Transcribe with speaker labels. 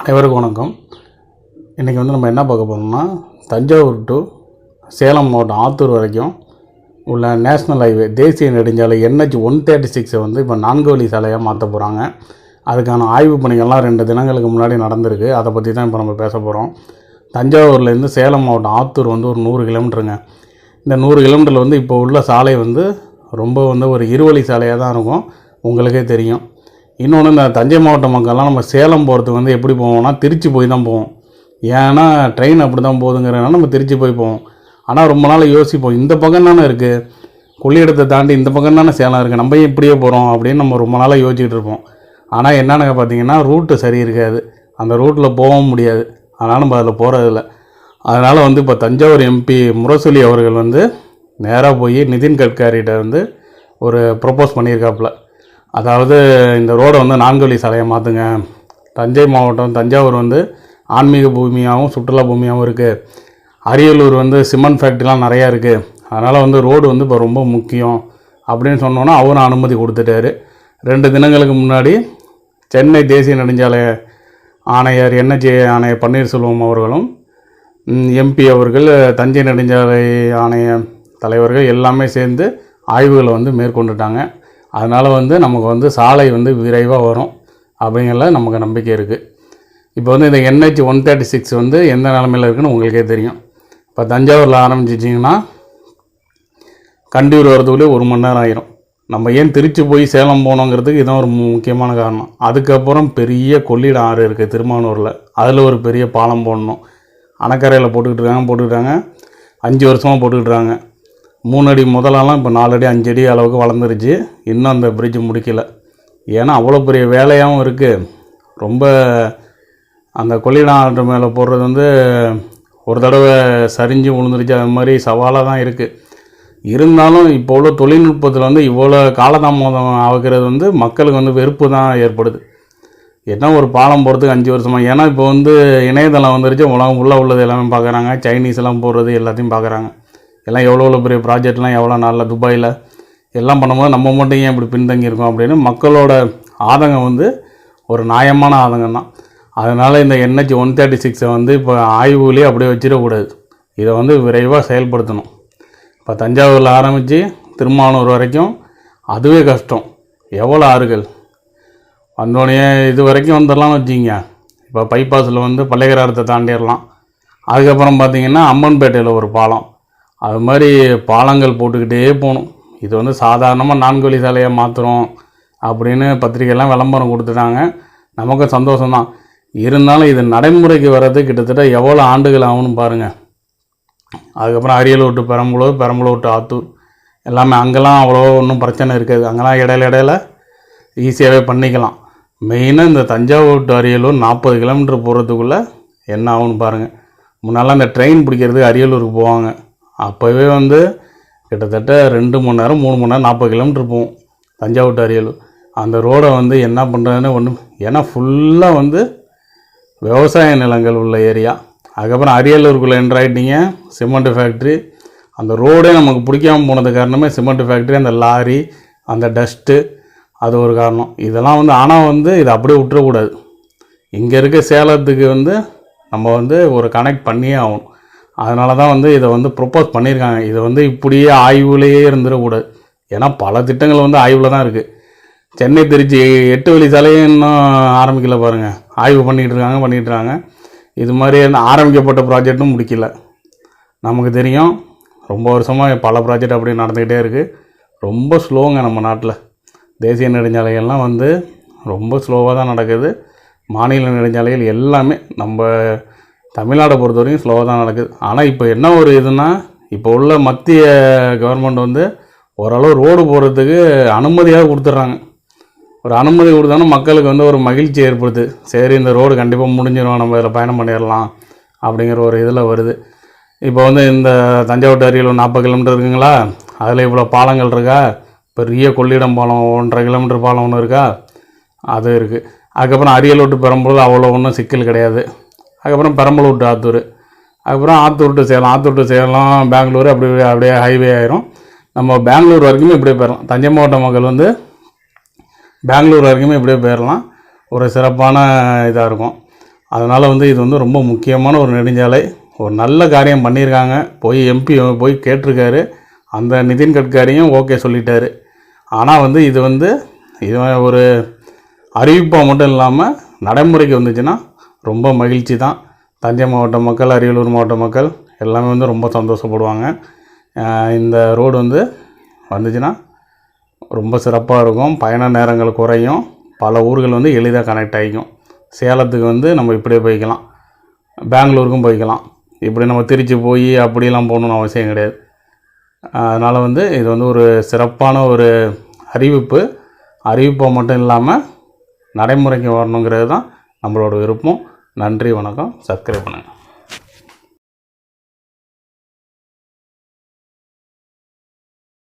Speaker 1: அனைவருக்கும் வணக்கம். இன்றைக்கி வந்து நம்ம என்ன பார்க்க போகிறோம்னா தஞ்சாவூர் டு சேலம் மாவட்டம் ஆத்தூர் வரைக்கும் உள்ள நேஷ்னல் ஹைவே தேசிய நெடுஞ்சாலை என்ஹெச் ஒன் தேர்ட்டி சிக்ஸை வந்து இப்போ நான்கு வழி சாலையாக மாற்ற போகிறாங்க அதுக்கான ஆய்வு பணிகள்லாம் ரெண்டு தினங்களுக்கு முன்னாடி நடந்திருக்கு. அதை பற்றி தான் இப்போ நம்ம பேச போகிறோம் தஞ்சாவூர்லேருந்து சேலம் மாவட்டம் ஆத்தூர் வந்து ஒரு நூறு கிலோமீட்டருங்க. இந்த நூறு கிலோமீட்டரில் வந்து இப்போ உள்ள சாலை வந்து ரொம்ப வந்து ஒரு இருவழி சாலையாக தான் இருக்கும். உங்களுக்கே தெரியும். இன்னொன்று இந்த தஞ்சை மாவட்ட மக்கள்லாம் நம்ம சேலம் போகிறதுக்கு வந்து எப்படி போவோம்னா திருச்சி போய் தான் போவோம். ஏன்னா ட்ரெயின் அப்படி தான் போகுதுங்கிறனால நம்ம திருச்சி போய் போவோம். ஆனால் ரொம்ப நாள் யோசிப்போம். இந்த பக்கம் தானே இருக்குது கொள்ளிடத்தை தாண்டி இந்த பக்கம் தானே சேலம் இருக்குது நம்ம இப்படியே போகிறோம் அப்படின்னு நம்ம ரொம்ப நாளாக யோசிச்சுட்டு இருப்போம். ஆனால் என்னென்னு பார்த்தீங்கன்னா ரூட்டு சரி இருக்காது. அந்த ரூட்டில் போகவும் முடியாது. அதனால் நம்ம அதில் போகிறதில்ல அதனால் வந்து இப்போ தஞ்சாவூர் எம்பி முரசொலி அவர்கள் வந்து நேராக போய் நிதின் கட்காரிகிட்ட வந்து ஒரு ப்ரொப்போஸ் பண்ணியிருக்காப்புல. அதாவது இந்த ரோடை வந்து நான்கு வழி சாலையை மாற்றுங்க தஞ்சை மாவட்டம் தஞ்சாவூர் வந்து ஆன்மீக பூமியாகவும் சுற்றுலா பூமியாகவும் இருக்குது அரியலூர் வந்து சிமெண்ட் ஃபேக்ட்ரிலாம் நிறையா இருக்குது அதனால் வந்து ரோடு வந்து இப்போ ரொம்ப முக்கியம் அப்படின்னு சொன்னோன்னா அவரும் அனுமதி கொடுத்துட்டாரு. ரெண்டு தினங்களுக்கு முன்னாடி சென்னை தேசிய நெடுஞ்சாலை ஆணையர் என்ஹெச்ஏ ஆணையர் பன்னீர்செல்வம் அவர்களும் எம்பி அவர்கள் தஞ்சை நெடுஞ்சாலை ஆணைய தலைவர்கள் எல்லாமே சேர்ந்து ஆய்வுகளை வந்து மேற்கொண்டுட்டாங்க. அதனால் வந்து நமக்கு வந்து சாலை வந்து விரைவாக வரும் அப்படிங்கிறத நமக்கு நம்பிக்கை இருக்குது இப்போ வந்து இந்த என்ஹெச் ஒன் தேர்ட்டி சிக்ஸ் வந்து எந்த நிலமையில் இருக்குன்னு உங்களுக்கே தெரியும். இப்போ தஞ்சாவூரில் ஆரம்பிச்சிச்சிங்கன்னா கண்டியூர் வரதுக்குள்ளே ஒரு மணி நேரம் ஆயிரும். நம்ம ஏன் திருச்சி போய் சேலம் போனோங்கிறதுக்கு இதான் ஒரு மு- முக்கியமான காரணம். அதுக்கப்புறம் பெரிய கொள்ளிடம் ஆறு இருக்குது திருமானூரில். அதில் ஒரு பெரிய பாலம் போடணும். அணக்கரையில் போட்டுக்கிட்டு இருக்காங்க போட்டுக்கிட்டாங்க அஞ்சு வருஷமாக போட்டுக்கிட்டு மூணு அடி முதலெல்லாம் இப்போ நாலு அடி அஞ்சு அடி அளவுக்கு வளர்ந்துருச்சு. இன்னும் அந்த பிரிட்ஜ் முடிக்கல. ஏன்னா அவ்வளோ பெரிய வேலையாகவும் இருக்குது ரொம்ப அந்த கொள்ளிடம் ஆற்று மேலே போடுறது வந்து ஒரு தடவை சரிஞ்சு விழுந்துருச்சு. அது மாதிரி சவாலாக தான் இருக்குது இருந்தாலும் இப்போ உள்ள தொழில்நுட்பத்தில் வந்து இவ்வளோ காலதாமதம் ஆகிறது வந்து மக்களுக்கு வந்து வெறுப்பு தான் ஏற்படுது. என்ன ஒரு பாலம் போகிறதுக்கு அஞ்சு வருஷமாக ஏன்னா இப்போ வந்து இணையதளம் வந்துருச்சு. உலகம் உள்ளே உள்ளது எல்லாமே பார்க்குறாங்க சைனீஸ்லாம் போடுறது எல்லாத்தையும் பார்க்குறாங்க எல்லாம் எவ்வளோ எவ்வளோ பெரிய ப்ராஜெக்ட்லாம் எவ்வளோ நாளில் துபாயில் எல்லாம் பண்ணும்போது நம்ம மட்டும் ஏன் இப்படி பின்தங்கி இருக்கோம் அப்படின்னு மக்களோட ஆதங்கம் வந்து ஒரு நியாயமான ஆதங்கம் தான். அதனால் இந்த என்ஹெச் ஒன் தேர்ட்டி சிக்ஸை வந்து இப்போ ஆய்வுலேயே அப்படியே வச்சிடக்கூடாது. இதை வந்து விரைவாக செயல்படுத்தணும். இப்போ தஞ்சாவூரில் ஆரம்பித்து திருமானூர் வரைக்கும் அதுவே கஷ்டம். எவ்வளோ ஆறுகள்? வந்தோடனே இது வரைக்கும் வந்துடலாம்னு வச்சிங்க இப்போ பைபாஸில் வந்து பள்ளிகராரத்தை தாண்டிடலாம். அதுக்கப்புறம் பார்த்தீங்கன்னா அம்மன்பேட்டையில் ஒரு பாலம். அது மாதிரி பாலங்கள் போட்டுக்கிட்டே போகணும். இது வந்து சாதாரணமாக நான்கு வழி சாலையை மாற்றுறோம் அப்படின்னு பத்திரிக்கையெல்லாம் விளம்பரம் கொடுத்துட்டாங்க. நமக்கும் சந்தோஷம்தான். இருந்தாலும் இது நடைமுறைக்கு வர்றது கிட்டத்தட்ட எவ்வளோ ஆண்டுகள் ஆகும்னு பாருங்கள் அதுக்கப்புறம் அரியலூர் டு பெரம்பலூர் பெரம்பலூர் டு ஆத்தூர். எல்லாமே அங்கெல்லாம் அவ்வளோ ஒன்றும் பிரச்சனை இருக்காது. அங்கெல்லாம் இடையில இடையில ஈஸியாகவே பண்ணிக்கலாம். மெயினாக இந்த தஞ்சாவூர் டு அரியலூர் நாற்பது கிலோமீட்டர் போகிறதுக்குள்ளே என்ன ஆகும்னு பாருங்கள் முன்னெல்லாம் இந்த ட்ரெயின் பிடிக்கிறதுக்கு அரியலூருக்கு போவாங்க. அப்போவே வந்து கிட்டத்தட்ட ரெண்டு மணி நேரம் மூணு மணி நேரம் நாற்பது கிலோமீட்டர் போகும் தஞ்சாவூர் டு அரியலூர். அந்த ரோடை வந்து என்ன பண்ணுறதுன்னு ஒன்று ஏன்னா ஃபுல்லாக வந்து விவசாய நிலங்கள் உள்ள ஏரியா. அதுக்கப்புறம் அரியலூருக்குள்ளே என்ட்ரு ஆகிட்டீங்க சிமெண்ட் ஃபேக்ட்ரி அந்த ரோடே நமக்கு பிடிக்காம போனது காரணமே சிமெண்ட் ஃபேக்ட்ரி அந்த லாரி அந்த டஸ்ட்டு அது ஒரு காரணம். இதெல்லாம் வந்து ஆனால் வந்து இதை அப்படியே விட்டுறக்கூடாது. இங்கே இருக்க சேலத்துக்கு வந்து நம்ம வந்து ஒரு கனெக்ட் பண்ணியே ஆகணும். அதனால தான் வந்து இதை வந்து ப்ரொப்போஸ் பண்ணியிருக்காங்க. இதை வந்து இப்படியே ஆய்வுலேயே இருந்துடக்கூடாது. ஏன்னா பல திட்டங்கள் வந்து ஆய்வில் தான் இருக்குது சென்னை திருச்சி எட்டு வழி சாலையும் இன்னும் ஆரம்பிக்கல பாருங்கள் ஆய்வு பண்ணிகிட்டு இருக்காங்க பண்ணிகிட்டு இருக்காங்க. இது மாதிரி என்ன ஆரம்பிக்கப்பட்ட ப்ராஜெக்ட்டும் முடிக்கல. நமக்கு தெரியும் ரொம்ப வருஷமாக பல ப்ராஜெக்ட் அப்படியே நடந்துக்கிட்டே இருக்குது ரொம்ப ஸ்லோங்க நம்ம நாட்டில். தேசிய நெடுஞ்சாலைகள்லாம் வந்து ரொம்ப ஸ்லோவாக தான் நடக்குது. மாநில நெடுஞ்சாலைகள் எல்லாமே நம்ம தமிழ்நாடை பொறுத்த வரைக்கும் ஸ்லோவாக தான் நடக்குது. ஆனால் இப்போ என்ன ஒரு இதுனா இப்போ உள்ள மத்திய கவர்மெண்ட் வந்து ஓரளவு ரோடு போகிறதுக்கு அனுமதியாக கொடுத்துட்றாங்க. ஒரு அனுமதி கொடுத்தாலும் மக்களுக்கு வந்து ஒரு மகிழ்ச்சி ஏற்படுது. சரி இந்த ரோடு கண்டிப்பாக முடிஞ்சிடும் நம்ம இதில் பயணம் பண்ணிடலாம் அப்படிங்கிற ஒரு இதில் வருது. இப்போ வந்து இந்த தஞ்சாவூர் அருகில் நாற்பது கிலோமீட்டர் இருக்குங்களா? அதில் இவ்வளோ பாலங்கள் இருக்கா? பெரிய கொள்ளிடம் பாலம் ஒன்றரை கிலோமீட்டர் பாலம் ஒன்று இருக்கா? அது இருக்குது அதுக்கப்புறம் அரியலூர் டு பெறும்போது அவ்வளோ ஒன்றும் சிக்கல் கிடையாது. அதுக்கப்புறம் பெரம்பலூர் டு ஆத்தூர். அதுக்கப்புறம் ஆத்தூர் டு சேலம். ஆத்தூர் டு சேலம் பெங்களூர் அப்படி அப்படியே ஹைவே ஆயிரும். நம்ம பெங்களூர் வரைக்குமே இப்படியே போயிடலாம். தஞ்சை மாவட்ட மக்கள் வந்து பெங்களூர் வரைக்குமே இப்படியே போயிடலாம். ஒரு சிறப்பான இதாக இருக்கும். அதனால் வந்து இது வந்து ரொம்ப முக்கியமான ஒரு நெடுஞ்சாலை. ஒரு நல்ல காரியம் பண்ணியிருக்காங்க. போய் எம்பி போய் கேட்டிருக்காரு. அந்த நிதின் கட்காரியும் ஓகே சொல்லிட்டாரு. ஆனால் வந்து இது வந்து இது ஒரு அறிவிப்பாக மட்டும் இல்லாமல் நடைமுறைக்கு வந்துச்சுன்னா ரொம்ப மகிழ்ச்சி தான். தஞ்சை மாவட்ட மக்கள் அரியலூர் மாவட்ட மக்கள் எல்லாமே வந்து ரொம்ப சந்தோஷப்படுவாங்க. இந்த ரோடு வந்து வந்துச்சுன்னா ரொம்ப சிறப்பாக இருக்கும். பயண நேரங்கள் குறையும். பல ஊர்கள் வந்து எளிதாக கனெக்ட் ஆகிக்கும். சேலத்துக்கு வந்து நம்ம இப்படியே போய்க்கலாம். பெங்களூருக்கும் போய்க்கலாம். இப்படி நம்ம திருச்சி போய் அப்படிலாம் போகணுன்னு அவசியம் கிடையாது. அதனால் வந்து இது வந்து ஒரு சிறப்பான ஒரு அறிவிப்பு. அறிவிப்பை மட்டும் இல்லாமல் நடைமுறைக்கு வரணுங்கிறது தான் நம்மளோட விருப்பம். நன்றி வணக்கம். சப்ஸ்கிரைப் பண்ணுங்கள்